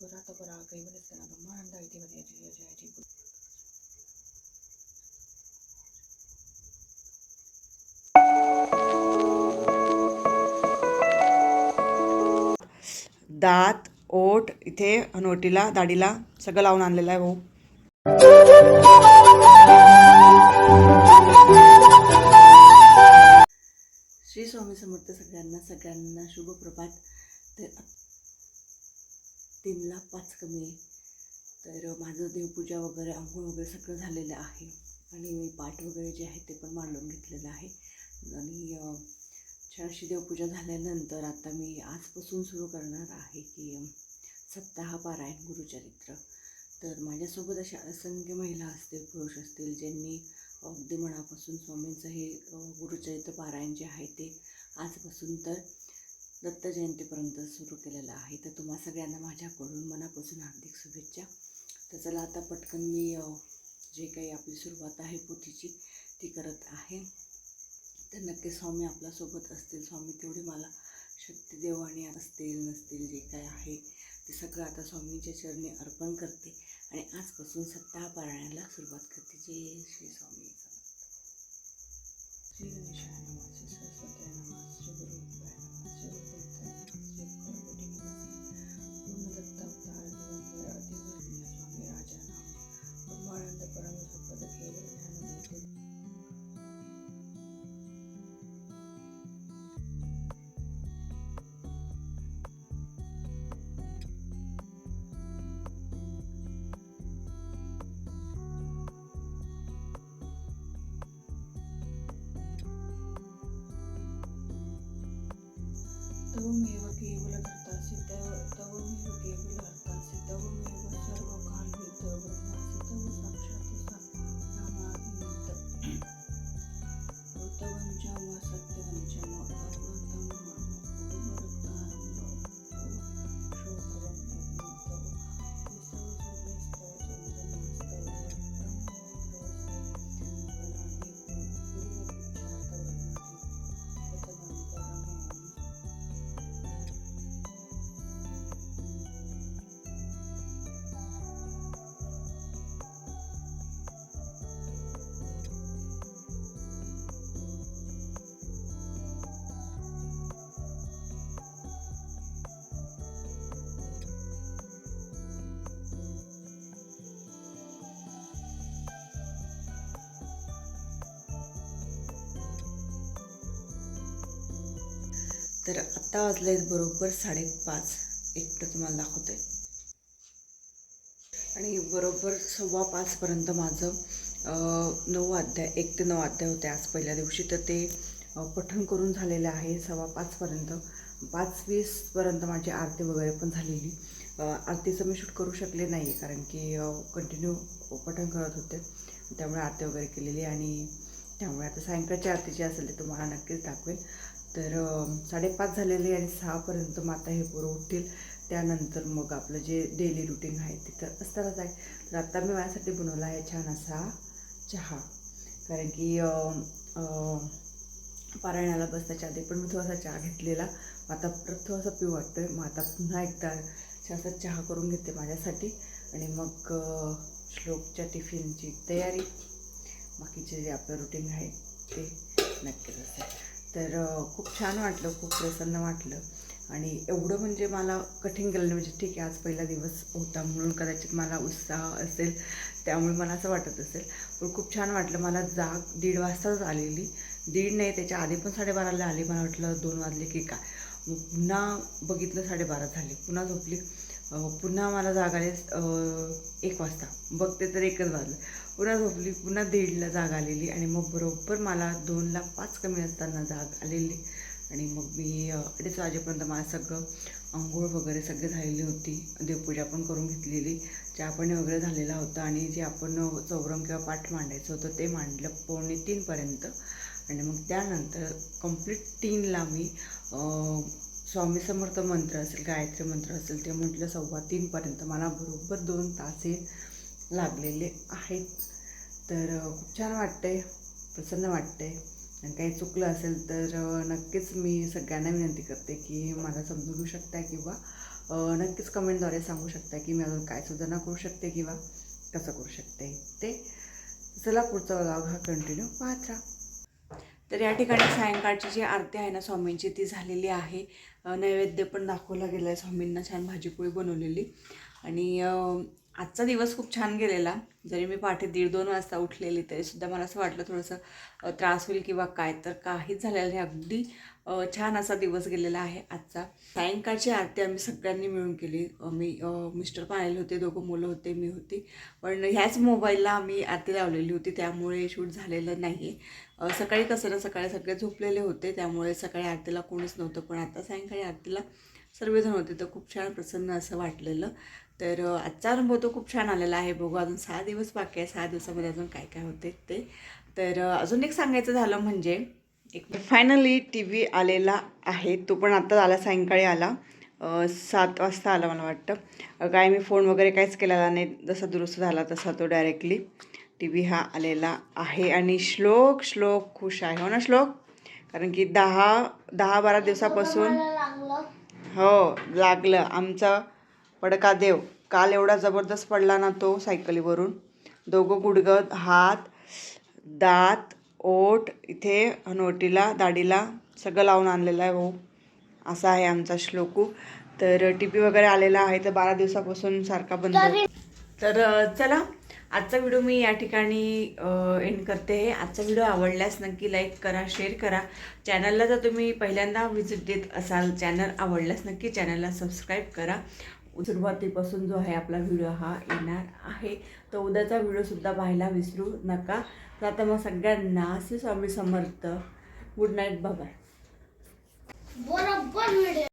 पुरात परा ಬ್ರಹ್ಮಾನಂದ ब्रह्मानन्द इति ಜಯ ಜಯ जय दात ओठ इथे हनवटीला दाढीला सगळं लावून आणलेलं आहे भाऊ. श्री स्वामी समर्थ सगळ्यांना सगळ्यांना शुभ प्रभात तर तीनला पाच कमी आहे. तर माझं देवपूजा वगैरे आंघोळ वगैरे सगळं झालेलं आहे. आणि मी पाठ वगैरे जे आहे ते पण मांडून घेतलेलं आहे. आणि अं, छान अशी देवपूजा झाल्यानंतर आता मी आजपासून सुरू करणार आहे की सप्ताह पारायण गुरुचरित्र. तर माझ्यासोबत अशा असंख्य महिला असतील पुरुष असतील ज्यांनी अगदी मनापासून स्वामींचं हे गुरुचरित्र पारायण जे आहे ते आजपासून तर दत्त जयंतीपर्यंत सुरू केलेलं आहे. तर तुम्हा सगळ्यांना माझ्याकडून मनापासून हार्दिक शुभेच्छा. तर चला आता पटकन मी जे काही आपली सुरुवात आहे पोथीची ती करत आहे. तर नक्की स्वामी आपल्यासोबत असतील. स्वामी तेवढी मला शक्ती देव आणि असतील नसतील जे काय आहे ते सगळं आता स्वामींच्या चरणी अर्पण करते. आणि आजपासून सत्ता पारायणाला सुरुवात करते. जे श्री स्वामी. श्री गणेशाय तवमेव केवलभर्तासि तव तवमेव केवलहर्तासि तवमेव सर्वकालविद ब्रह्मासि तव साक्षात् नामाग्नित ऋतवञ्चम सत्यवञ्चम तर आत्ता वाजले बरोबर साडेपाच. एकटं तुम्हाला दाखवते. आणि बरोबर सव्वा पाचपर्यंत माझं नऊ अध्याय एक ते नऊ अध्याय होते आज पहिल्या दिवशी. तर ते पठण करून झालेलं आहे सव्वा पाचपर्यंत पाच वीसपर्यंत माझी आरती वगैरे पण झालेली. आरतीचं मी शूट करू शकले नाही कारण की कंटिन्यू पठण करत होते. त्यामुळे आरती वगैरे केलेली आणि त्यामुळे आता सायंकाळची आरती जी असेल ते तुम्हाला नक्कीच दाखवेल. तर साडेपाच झालेले आणि सहापर्यंत माता हे पोरं उठतील. त्यानंतर मग आपलं जे डेली रुटीन आहे ते तर असतानाच आहे. तर आत्ता मी माझ्यासाठी बनवला आहे छान असा चहा. कारण की पारायणाला बसण्याच्या आधी पण मी थोडासा चहा घेतलेला. आता परत थोडासा पिऊ वाटतोय. मग आता पुन्हा एकदा छानसा चहा करून घेते माझ्यासाठी. आणि मग श्लोकच्या टिफिनची तयारी. बाकीचे जे आपलं रुटीन आहे ते नक्कीच असेल तर खूप छान वाटलं खूप प्रसन्न वाटलं. आणि एवढं म्हणजे मला कठीण गेलं नाही. म्हणजे ठीक आहे आज पहिला दिवस होता म्हणून कदाचित मला उत्साह असेल त्यामुळे मला असं वाटत असेल. पण खूप छान वाटलं. मला जाग दीड वाजताच आलेली दीड नाही त्याच्या आधी पण साडेबाराला आली मला वाटलं दोन वाजले की काय. मग पुन्हा बघितलं साडेबारा झाले. पुन्हा झोपली. पुन्हा मला जाग आले. एक वाजता. बघते तर एकच वाजलं. पुन्हा झोपली पुन्हा दीडला जाग आलेली आणि मग बरोबर मला दोनला पाच कमी असताना जाग आलेली. आणि मग मी अडीच वाजेपर्यंत मला सगळं आंघोळ वगैरे सगळी झालेली होती. देवपूजा पण करून घेतलेली. चहा पण वगैरे झालेला होता आणि जे आपण चौरंग किंवा पाठ मांडायचं होतं ते मांडलं पावणे तीनपर्यंत. आणि मग त्यानंतर कंप्लीट तीनला मी स्वामी समर्थ मंत्र असेल गायत्री मंत्र असेल ते म्हटलं सव्वा तीनपर्यंत. मला बरोबर दोन तास हे लागलेले आहेत. तर खूप छान वाटते प्रसन्न वाटते आणि काही चुकलं असेल तर नक्कीच मी सगळ्यांना विनंती करते की मला समजू शकता किंवा नक्कीच कमेंटद्वारे सांगू शकता की मी अजून काय सुधारणा करू शकते किंवा कसं करू शकते ते. चला पुढचा व्लॉग हा कंटिन्यू पाहत राहा. तर या ठिकाणी सायंकाळची जी आरती आहे ना स्वामींची ती झालेली आहे. नैवेद्य पण दाखवला गेला आहे स्वामींना छान भाजीपोळी बनवलेली. आणि आजचा दिवस खूप छान गेलेला. जरी मी पहाटे दीड दोन वाजता उठलेली तरीसुद्धा मला असं वाटलं थोडंसं त्रास होईल किंवा काय तर काहीच झालेलं नाही. अगदी छान असा दिवस गेलेला आहे आजचा. सायंकाळची आरती आम्ही सगळ्यांनी मिळून केली. मी मिस्टर पाहिले होते दोघं मुलं होते मी होती. पण ह्याच मोबाईलला आम्ही आरती लावलेली होती. त्यामुळे शूट झालेलं नाही आहे सकाळी कसं ना सकाळी सगळे झोपलेले होते. त्यामुळे सकाळी आरतीला कोणीच नव्हतं. पण आता सायंकाळी आरतीला सर्वजण होते तर खूप छान प्रसन्न असं वाटलेलं. तर आजचा अनुभव तो खूप छान आलेला आहे. बघू अजून सहा दिवस बाकी आहे. सहा दिवसामध्ये अजून काय काय होते ते. तर अजून एक सांगायचं झालं म्हणजे एक फायनली टी व्ही आलेला आहे. तो पण आता आला सायंकाळी आला. सात वाजता आला मला वाटतं. काय मी फोन वगैरे काहीच केलेला नाही. जसा दुरुस्त झाला तसा तो डायरेक्टली टी व्ही हा आलेला आहे. आणि श्लोक श्लोक खुश आहे. हो ना श्लोक? कारण की दहा दहा बारा दिवसापासून हो लागलं. आमचा पडका देव. काल एवढा जबरदस्त पडला ना तो सायकलीवरून. दोघं गुडगं हात दात ओठ इथे हनवटीला दाढीला सगळं लावून आणलेलं आहे भाऊ. असा आहे आमचा श्लोकू. तर टी पी वगैरे आलेला आहे तर बारा दिवसापासून सारखा बंद. तर चला. आजचा व्हिडिओ मी या ठिकाणी एंड करते आहे. आजचा व्हिडिओ आवडल्यास नक्की लाईक करा शेअर करा. चॅनलला जर तुम्ही पहिल्यांदा व्हिजिट देत असाल चॅनल आवडल्यास नक्की चॅनलला सबस्क्राईब करा. सुरुवातीपासून जो आहे आपला व्हिडिओ हा येणार आहे. तर उद्याचा व्हिडिओसुद्धा पाहायला विसरू नका. तर आता मग सगळ्यांना Shri Swami Samarth. Good night bye बरोबर